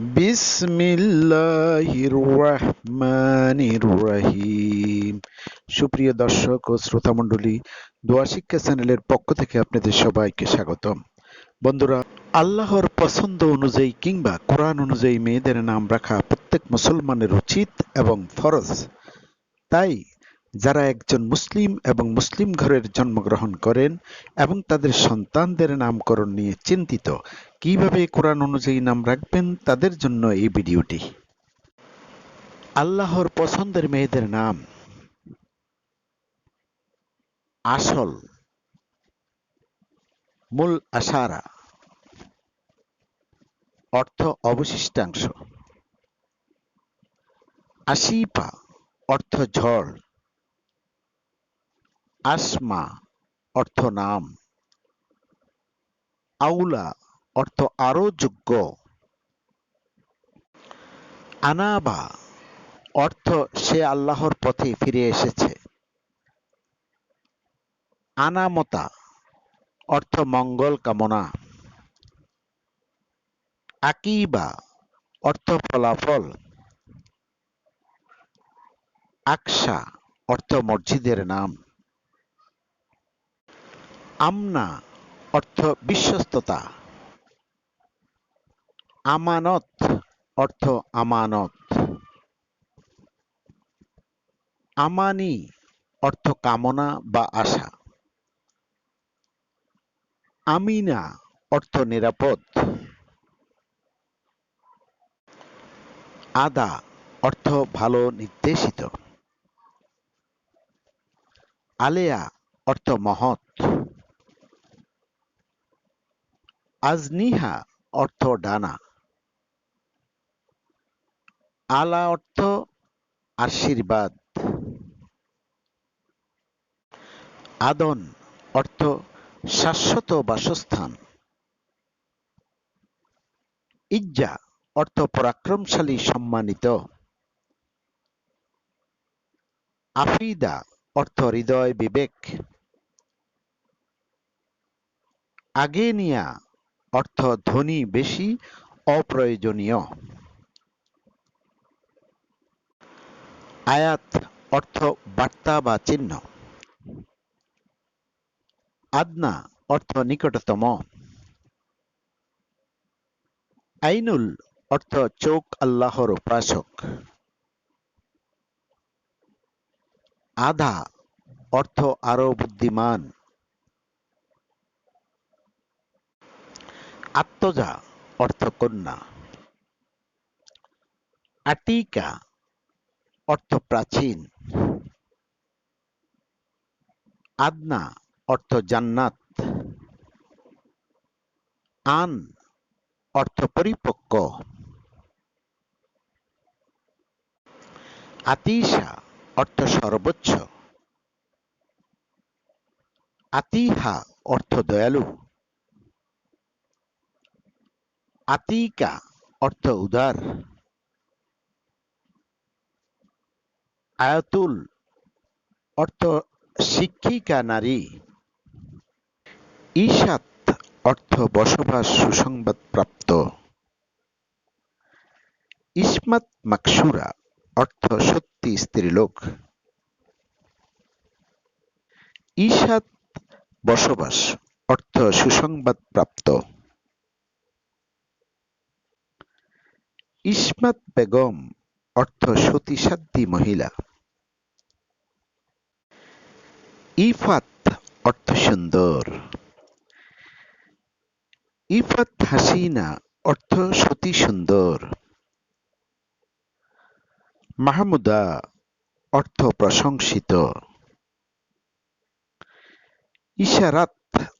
বিসমিল্লাহির রহমানির রহিম সুপ্রিয় দর্শক ও শ্রোতা মণ্ডলী, দোয়া শিক্ষা চ্যানেলের পক্ষ থেকে আপনাদের সবাইকে স্বাগতম। বন্ধুরা, আল্লাহর পছন্দ অনুযায়ী কিংবা কোরআন অনুযায়ী মেয়েদের নাম রাখা প্রত্যেক মুসলমানের উচিত এবং ফরজ। তাই যারা একজন মুসলিম এবং মুসলিম ঘরের জন্মগ্রহণ করেন এবং তাদের সন্তানদের নামকরণ নিয়ে চিন্তিত, কীভাবে কোরআন অনুযায়ী নাম রাখবেন তাদের জন্য এই ভিডিওটি। আল্লাহর পছন্দের মেয়েদের নাম আসল মূল আশারা, অর্থ অবশিষ্টাংশ। আশিপা অর্থ ঝড়। আসমা অর্থ নাম। আউলা অর্থ আরও যোগ্য। আনাবা অর্থ সে আল্লাহর পথে ফিরে এসেছে। আনামতা অর্থ মঙ্গল কামনা। আকিবা অর্থ ফলাফল। আকশা অর্থ মসজিদের নাম। আমনা অর্থ বিশ্বস্ততা। আমানত অর্থ আমানত। আমানি অর্থ কামনা বা আশা। আমিনা অর্থ নিরাপদ। আদা অর্থ ভালো নির্দেশিত। আলেয়া অর্থ মহৎ। আজনিহা অর্থ ডানা। আলা অর্থ আশীর্বাদ। আদন অর্থ শাশ্বত বাসস্থান। ইজ্জা অর্থ পরাক্রমশালী সম্মানিত। আফিদা অর্থ হৃদয় বিবেক। আগেনিয়া অর্থ ধ্বনি বেশি, অপ্রয়োজনীয়। আয়াত, অর্থ বার্তা বা চিহ্ন। আদনা, অর্থ নিকটতম। আইনুল, অর্থ চোখ আল্লাহর উপাসক। আধা, অর্থ আরও বুদ্ধিমান। আত্মজা, অর্থ কন্যা। আটিকা অর্থ প্রাচীন। আদনা, অর্থ জান্নাত। আন, অর্থ পরিপক্ক। আতিশা, অর্থ সর্বোচ্চ। আতিহা, অর্থ দয়ালু। আতিকা অর্থ উদার। আয়াতুল অর্থ শিক্ষিকা নারী। ঈশাত অর্থ বসবাস সুসংবাদ প্রাপ্ত ইসমাত মাকসুরা অর্থ সত্যি স্ত্রীলোক। ঈশাত বসবাস অর্থ সুসংবাদ প্রাপ্ত ইসমাত বেগম অর্থ সতীসাধ্যী মহিলা। ইফাত অর্থ সুন্দর। ইফাত হাসিনা অর্থ সতী সুন্দর। মাহমুদা অর্থ প্রশংসিত। ইশারাত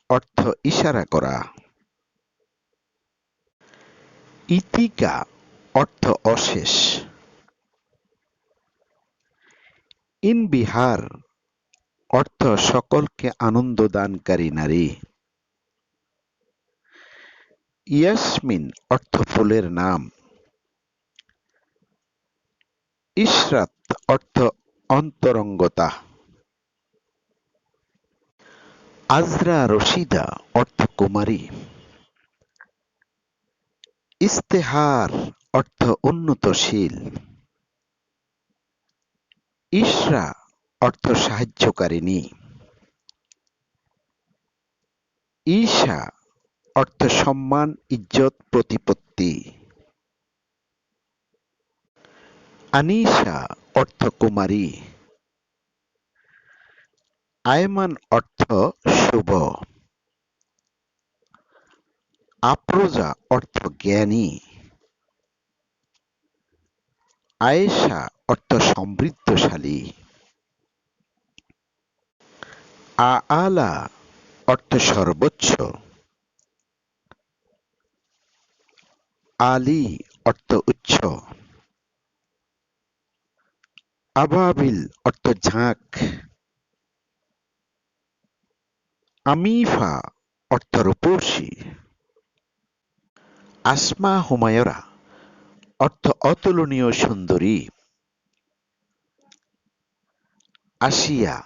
অর্থ ইশারা করা। ইতিকা অর্থ অশেষ। ইন বিহার, অর্থ সকলকে আনন্দ দানকারী নারী। ইয়াসমিন, অর্থ ফুলের নাম। ইশরাত, অর্থ অন্তরঙ্গতা। আজরা রশিদা, অর্থ কুমারী। ইস্তেহার অর্থ উন্নতশীল। ইসরা অর্থ সাহায্যকারিণী। ঈশা অর্থ সম্মান, ইজ্জত, প্রতিপত্তি। আনিশা অর্থ কুমারী। আয়মান অর্থ শুভ। আপ্রজা অর্থ জ্ঞানী। আয়েশা অর্থ সমৃদ্ধশালী আ আলা অর্থ সর্বোচ্চ আলী অর্থ উচ্চ আবাবিল অর্থ ঝাঁক আমিফা অর্থ রূপসী আসমা হুমায়রা। অর্থ অতুলনীয় সুন্দরী। আসিয়া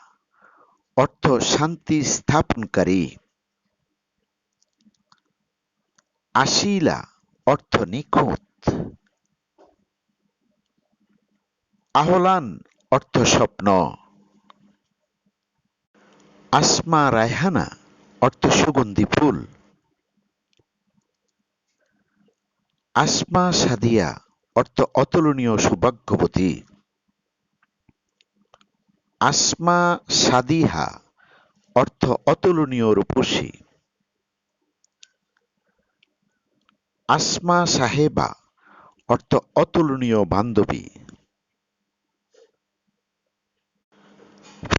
অর্থ শান্তি স্থাপনকারী। আশিলা অর্থ নিখুঁত। আহলান অর্থ স্বপ্ন। আসমা রায়হানা অর্থ সুগন্ধি ফুল। আসমা সাদিয়া অর্থ অতুলনীয় সৌভাগ্যবতী। আসমা সাদিহা, অর্থ অতুলনীয় রূপসী। আসমা সাহেবা, অর্থ অতুলনীয় বান্ধবী।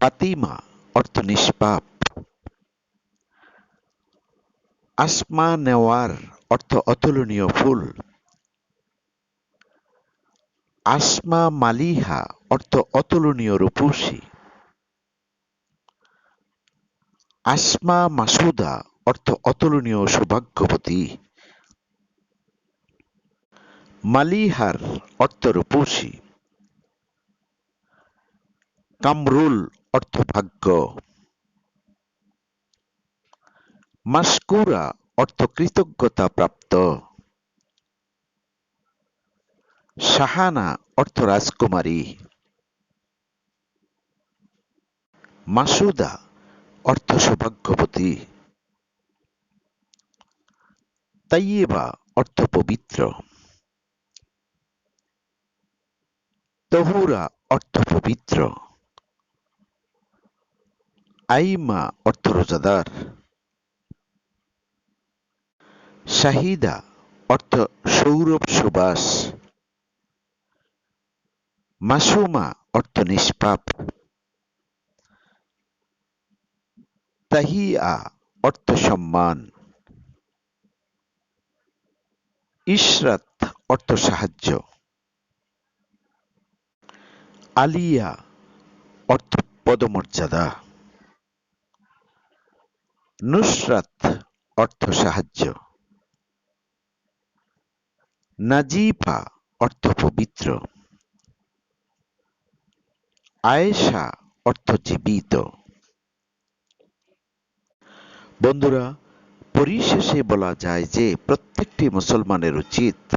ফাতিমা, অর্থ নিষ্পাপ। আসমা নেওয়ার, অর্থ অতুলনীয় ফুল। আসমা মালিহা অর্থ অতুলনীয় রূপসী। আসমা মাসুদা অর্থ অতুলনীয় সৌভাগ্যবতী। মালিহার অর্থ রূপসী। কামরুল অর্থ ভাগ্য। মাসকুরা অর্থ কৃতজ্ঞতা প্রাপ্ত। শাহানা অর্থ রাজকুমারী। মাসুদা অর্থ সৌভাগ্যবতী। তাইয়েবা অর্থ পবিত্র। তহুরা অর্থ পবিত্র। আইমা অর্থ রোজাদার। শাহিদা অর্থ সৌরভ সুবাস মাসুমা অর্থ নিষ্পাপ। তাহিয়া অর্থ সম্মান। ইশরাত অর্থ সাহায্য। আলিয়া অর্থ পদমর্যাদা। নুসরাত অর্থ সাহায্য। নাজিফা অর্থ পবিত্র। আয়েশা অর্থ জীবিত বন্ধুরা, পরিশেষে বলা যায় যে প্রত্যেকটি মুসলমানের উচিত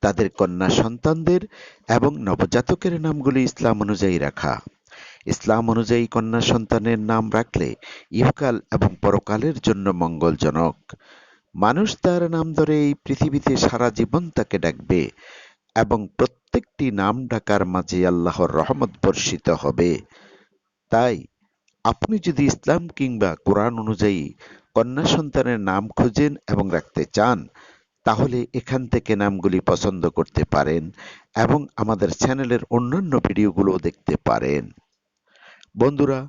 তাদের কন্যা সন্তানদের এবং নবজাতকের নামগুলি ইসলাম অনুযায়ী রাখা। ইসলাম অনুযায়ী কন্যা সন্তানের নাম রাখলে ইহকাল এবং পরকালের জন্য মঙ্গলজনক। মানুষ তার নাম ধরে এই পৃথিবীতে সারা জীবন তাকে ডাকবে। এবং প্রত্যেকটি নাম ডাকার মাঝে আল্লাহর রহমত বর্ষিত হবে। তাই, আপনি যদি ইসলাম কিংবা কোরআন অনুযায়ী কন্যা সন্তানের নাম খোঁজেন এবং রাখতে চান, তাহলে এখান থেকে নামগুলি পছন্দ করতে পারেন এবং আমাদের চ্যানেলের অন্যান্য ভিডিওগুলো দেখতে পারেন। বন্ধুরা